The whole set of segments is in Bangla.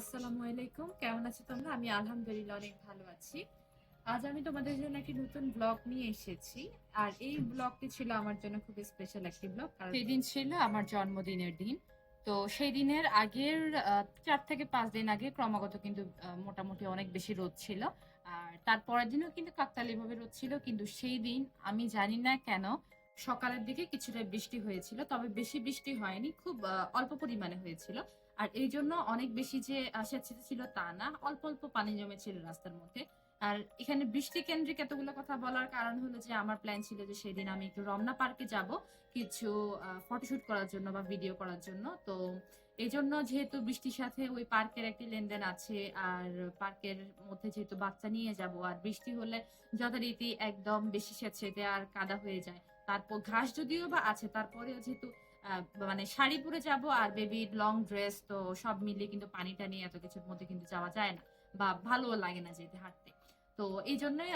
আসসালামু আলাইকুম। কেমন আছো তোমরা? আমি আলহামদুলিল্লাহ অনেক ভালো আছি। আজ আমি তোমাদের জন্য একটি নতুন ব্লগ নিয়ে এসেছি। আর এই ব্লগটি ছিল আমার জন্য খুব স্পেশাল একটি ব্লগ সেই ছিল আমার জন্মদিনের দিন। তো সেই দিনের আগের চার থেকে পাঁচ দিন আগে ক্রমাগত কিন্তু মোটামুটি অনেক বেশি রোদ ছিল। আর তারপরের দিনও কিন্তু কাকতালি ভাবে রোদ ছিল। কিন্তু সেই দিন আমি জানি না কেন সকালের দিকে কিছুটা বৃষ্টি হয়েছিল, তবে বেশি বৃষ্টি হয়নি, খুব অল্প পরিমাণে হয়েছিল। আর এই জন্য অনেক বেশি যে স্বেচ্ছাতে ছিল তা না, অল্প অল্প পানি জমেছিল রাস্তার মধ্যে। আর এখানে বৃষ্টি কেন্দ্রিক এতগুলো কথা বলার কারণ হলো যে, আমার প্ল্যান ছিল যে, সেদিন আমি একটু রমনা পার্কে যাব কিছু ফটোশুট করার জন্য বা ভিডিও করার জন্য। তো এই জন্য যেহেতু বৃষ্টির সাথে ওই পার্কের একটি লেনদেন আছে, আর পার্কের মধ্যে যেহেতু বাচ্চা নিয়ে যাব, আর বৃষ্টি হলে যথারীতি একদম বেশি স্বেচ্ছাতে আর কাদা হয়ে যায়। তারপর ঘাস যদিও বা আছে, তারপরেও যেহেতু মানে শাড়ি পরে যাব আর বেবি লং ড্রেস তো সব মিলিয়ে কিন্তু পানি টানি এত কিছুর মধ্যে কিন্তু যাওয়া যায় না বা ভালো লাগে না যেতে হাঁটতে। তো এই জন্যই,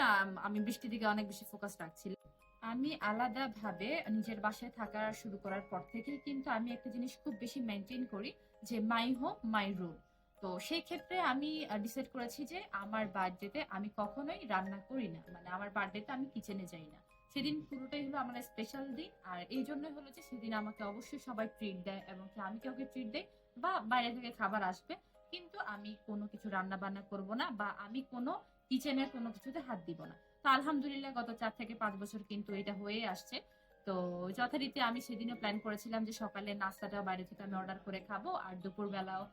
আমি বৃষ্টির দিকে অনেক বেশি ফোকাস রাখছিলাম আমি আলাদা ভাবে নিজের বাসায় থাকা শুরু করার পর থেকেই কিন্তু আমি একটা জিনিস খুব বেশি মেনটেন করি যে মাই হোম মাই রুম তো সেই ক্ষেত্রে আমি ডিসাইড করেছি যে আমার বার্থডেতে আমি কখনোই রান্না করি না। মানে আমার বার্থডেতে আমি কিচেনে যাই না। সেদিন পুরোটাই হলো আমার স্পেশাল দিন। আর এই জন্যই হলো যে সেদিন আমাকে অবশ্যই সবাই ট্রিট দেয় এবং কি আমি কাউকে ট্রিট দেয় বা বাইরে থেকে খাবার আসবে। কিন্তু আমি কোনো কিছু রান্না বান্না করব না বা আমি কোনো কিচেনের কোনো কিছুতে হাত দিব না। তো আলহামদুলিল্লাহ গত চার থেকে পাঁচ বছর কিন্তু এটা হয়ে আসছে। তো যথারীতি আমি সেদিনও প্ল্যান করেছিলাম যে সকালে নাস্তাটা বাইরে থেকে আমি অর্ডার করে খাব, আর দুপুর বেলাও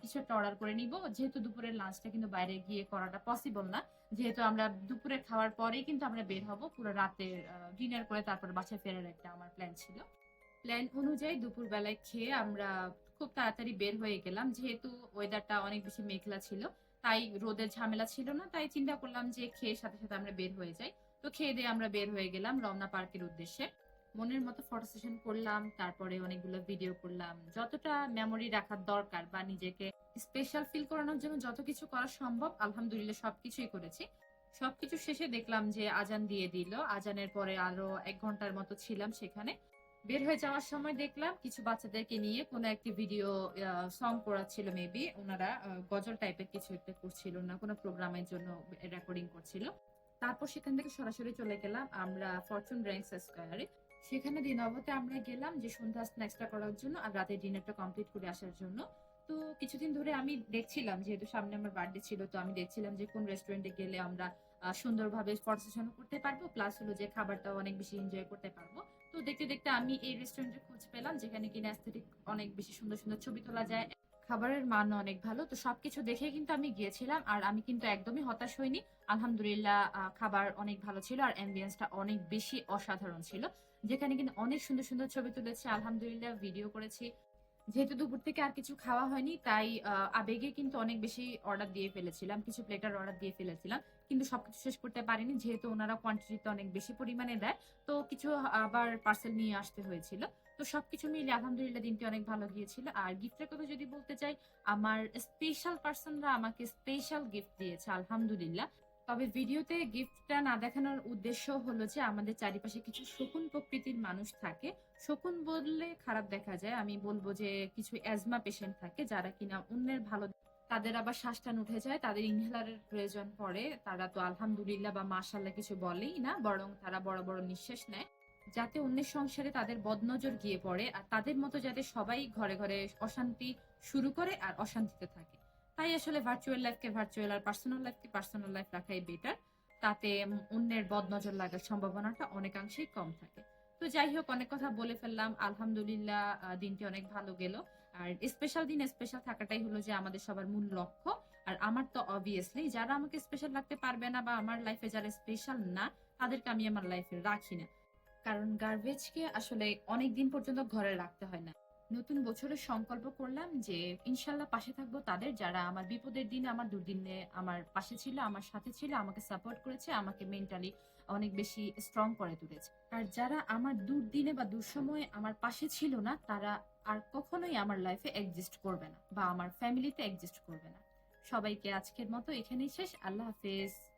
কিছু একটা অর্ডার করে নিব। যেহেতু দুপুরের লাঞ্চটা কিন্তু বাইরে গিয়ে করাটা পসিবল না, যেহেতু আমরা দুপুরে খাওয়ার পরেই কিন্তু আমরা বের হব পুরো রাতের ডিনার করে তারপর বাসায় ফেরার একটা আমার প্ল্যান ছিল। প্ল্যান অনুযায়ী দুপুর বেলায় খেয়ে আমরা খুব তাড়াতাড়ি বের হয়ে গেলাম। যেহেতু ওয়েদারটা অনেক বেশি মেঘলা ছিল, তাই রোদের ঝামেলা ছিল না, তাই চিন্তা করলাম যে খেয়ে সাথে সাথে আমরা বের হয়ে যাই। তো খেয়ে দিয়ে আমরা বের হয়ে গেলাম রমনা পার্কের উদ্দেশ্যে। মনের মতো ফটো সেশন করলাম, তারপরে অনেকগুলো ভিডিও করলাম। যতটা মেমোরি রাখার দরকার বা নিজেকে স্পেশাল ফিল করানোর জন্য যত কিছু করা সম্ভব, আলহামদুলিল্লাহ সবকিছুই করেছি। সবকিছু শেষে দেখলাম যে আজান দিয়ে দিল। আজানের পরে আরও এক ঘণ্টার মতো ছিলাম সেখানে। বের হয়ে যাওয়ার সময় দেখলাম কিছু বাচ্চাদেরকে নিয়ে কোনো একটি ভিডিও সং করাচ্ছিল মেবি ওনারা গজল টাইপের কিছু একটা করছিল না, কোনো প্রোগ্রামের জন্য রেকর্ডিং করছিল। তারপর সেখান থেকে সরাসরি চলে গেলাম আমরা ফরচুন র্যাঙ্কস স্কোয়ারে সেখানে দিনবতে আমরা গেলাম যে সন্ধ্যা স্ন্যাক্সটা করার জন্য আর রাতের ডিনারটা কমপ্লিট করে আসার জন্য। তো কিছুদিন ধরে আমি দেখছিলাম, যেহেতু সামনে আমার বার্থডে ছিল, তো আমি দেখছিলাম যে কোন রেস্টুরেন্টে গেলে আমরা সুন্দরভাবে ফটো করতে পারব প্লাস হলো যে খাবারটাও অনেক বেশি এনজয় করতে পারব। তো দেখতে দেখতে আমি এই রেস্টুরেন্টের খোঁজ পেলাম, যেখানে কিনা অ্যাস্থেটিক অনেক বেশি সুন্দর সুন্দর ছবি তোলা যায়। খাবারের মান অনেক ভালো, তো সবকিছু দেখে কিন্তু আমি গিয়েছিলাম আর আমি কিন্তু একদমই হতাশ হইনি। আলহামদুলিল্লাহ খাবার অনেক ভালো ছিল আর অ্যাম্বিয়েন্সটা অনেক বেশি অসাধারণ ছিল। যেখানে কিন্তু অনেক সুন্দর সুন্দর ছবি তুলেছি, আলহামদুলিল্লাহ ভিডিও করেছি। যেহেতু দুপুর থেকে আর কিছু খাওয়া হয়নি, তাই আবেগে কিন্তু অনেক বেশি অর্ডার দিয়ে ফেলেছিলাম, কিছু প্লেটার অর্ডার দিয়ে ফেলেছিলাম, কিন্তু সবকিছু শেষ করতে পারিনি, যেহেতু ওনারা কোয়ান্টিটিতে অনেক বেশি পরিমাণে দেয়, তো কিছু আবার পার্সেল নিয়ে আসতে হয়েছিল। তো সবকিছু মিলে আলহামদুলিল্লাহ দিনটি অনেক ভালো গিয়েছিল। আর গিফটের কথা যদি বলতে চাই, আমার স্পেশাল পার্সনরা আমাকে স্পেশাল গিফট দিয়েছে, আলহামদুলিল্লাহ। তবে ভিডিওতে গিফটটা না দেখানোর উদ্দেশ্য হলো যে আমাদের চারিপাশে কিছু শকুন প্রকৃতির মানুষ থাকে। শকুন বললে খারাপ দেখা যায়। আমি বলব যে কিছু অ্যাজমা পেশেন্ট থাকে যারা কিনা অন্যের ভালো তাদের আবার শ্বাস টান উঠে যায়, তাদের ইনহেলারের প্রয়োজন পড়ে। তারা তো আলহামদুলিল্লাহ বা মাশাল্লাহ কিছু বলেই না, বরং তারা বড় বড় নিঃশ্বাস নেয়। যাতে অন্যের সংসারে তাদের বদনজর গিয়ে পড়ে আর তাদের মতো যাতে সবাই ঘরে ঘরে অশান্তি শুরু করে আর অশান্তিতে থাকে। তাই আসলে ভার্চুয়াল লাইফকে ভার্চুয়াল আর পার্সোনাল লাইফকে পার্সোনাল লাইফ রাখাই বেটার তাতে অন্যের বদনজর লাগার সম্ভাবনাটা অনেকাংশেই কম থাকে। তো যাই হোক, অনেক কথা বলে ফেললাম। আলহামদুলিল্লাহ দিনটি অনেক ভালো গেল। আর স্পেশাল দিন স্পেশাল থাকাটাই হলো যে আমাদের সবার মূল লক্ষ্য। আর আমার তো অবভিয়াসলি যারা আমাকে স্পেশাল লাগতে পারবে না বা আমার লাইফে যারা স্পেশাল না, তাদেরকে আমি আমার লাইফে রাখি না। কারণ গার্বেজকে আসলে অনেক দিন পর্যন্ত ঘরে রাখতে হয় না। নতুন বছরের সংকল্প করলাম যে ইনশাল্লাহ পাশে থাকব তাদের যারা আমার বিপদের দিনে, আমার দুর্দিনে আমার পাশে ছিল, আমার সাথে ছিল, আমাকে সাপোর্ট করেছে, আমাকে মেন্টালি অনেক বেশি স্ট্রং করে তুলেছে। আর যারা আমার দুর্দিনে বা দুঃসময়ে আমার পাশে ছিল না, তারা আর কখনোই আমার লাইফে এক্সিস্ট করবে না বা আমার ফ্যামিলিতে এক্সিস্ট করবে না। সবাইকে আজকের মতো এখানেই শেষ। আল্লাহ হাফেজ।